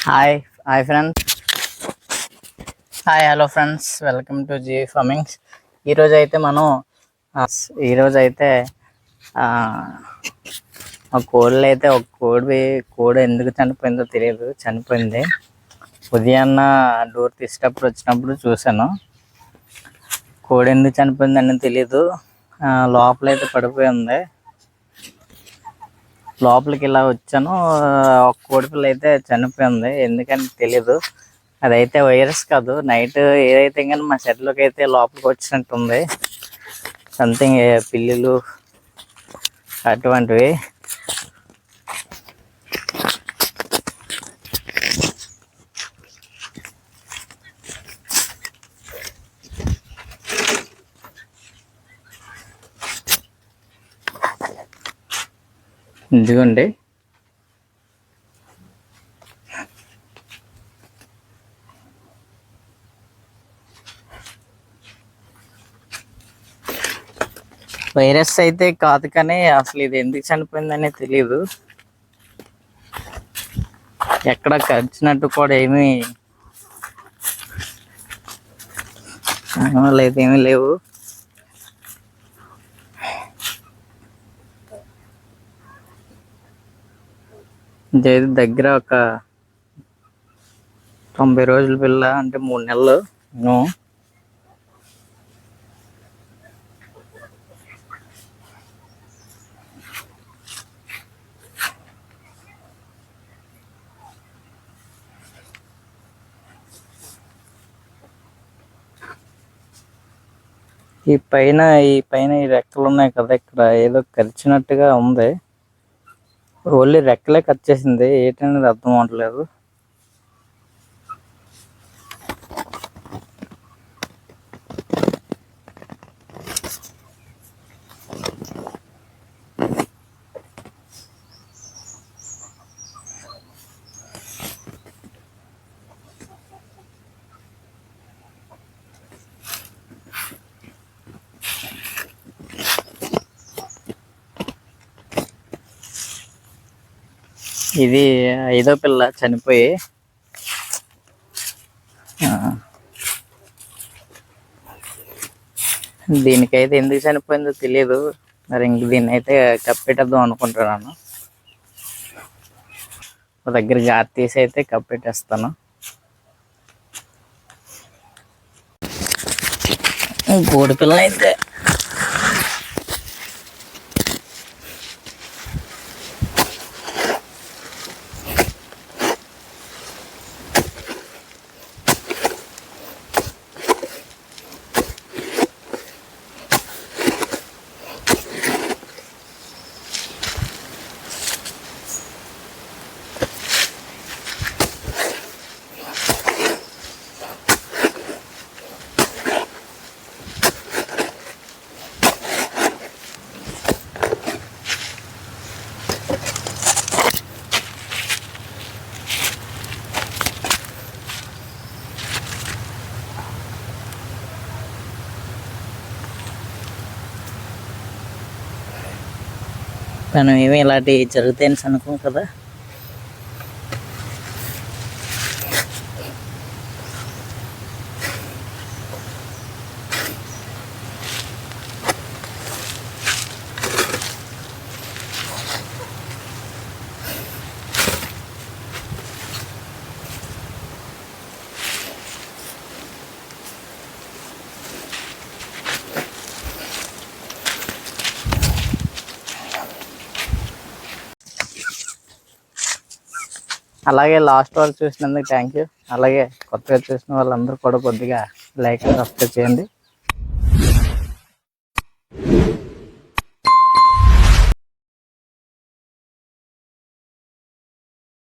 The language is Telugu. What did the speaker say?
Hi hi friends hi hello friends welcome to G farmings ఈరోజు అయితే మనం ఈరోజు అయితే ఆ, మా కోళ్ళు అయితే ఒక కోడి కోడి ఎందుకు చనిపోయిందో తెలియదు. చనిపోయింది. ఉదయాన్న డోర్ తీసేటప్పుడు వచ్చినప్పుడు చూశాను. కోడి ఎందుకు చనిపోయిందని తెలియదు లోపలైతే పడిపోయి ఉంది. లోపలికి ఇలా వచ్చాను. ఒక కోడిపిల్ల అయితే చనిపోయింది. ఎందుకని తెలియదు అదైతే వైరస్ కాదు. నైట్ ఏదైతే కానీ మా షెడ్లోకి అయితే లోపలికి వచ్చినట్టుంది. సంథింగ్ పిల్లులు అటువంటివి. ఇదిగోండి. వైరస్ అయితే కాదు కానీ అసలు ఇది ఎందుకు చనిపోయిందనే తెలియదు ఎక్కడ కరిచినట్టు కూడా ఏమీ లేదు ఏమీ లేవు. ఇదైతే దగ్గర ఒక తొంభై రోజుల పిల్ల అంటే మూడు నెలలు ను. ఈ పైన ఈ పైన ఈ రెక్కలు ఉన్నాయి కదా ఇక్కడ ఏదో కరిచినట్టుగా ఉంది ఓన్లీ రెక్కలే కట్ చేసింది. ఏంటనేది అర్థం అవ్వట్లేదు ఇది ఐదో పిల్ల చనిపోయి ఆ. దీనికైతే ఎందుకు చనిపోయిందో తెలియదు మరి ఇంక దీన్ని అయితే కప్పెట్టేద్దాం అనుకుంటున్నాను ఒక దగ్గర జాతి తీసి అయితే కప్పెట్టేస్తాను కోడి పిల్ల అయితే మనం ఏమి ఇలాంటివి జరుగుతాయని అనుకోం కదా? అలాగే లాస్ట్ వరకు చూసినందుకు థ్యాంక్ యూ అలాగే కొత్తగా చూసిన వాళ్ళందరూ కూడా కొద్దిగా లైక్ సబ్స్క్రైబ్ చేయండి.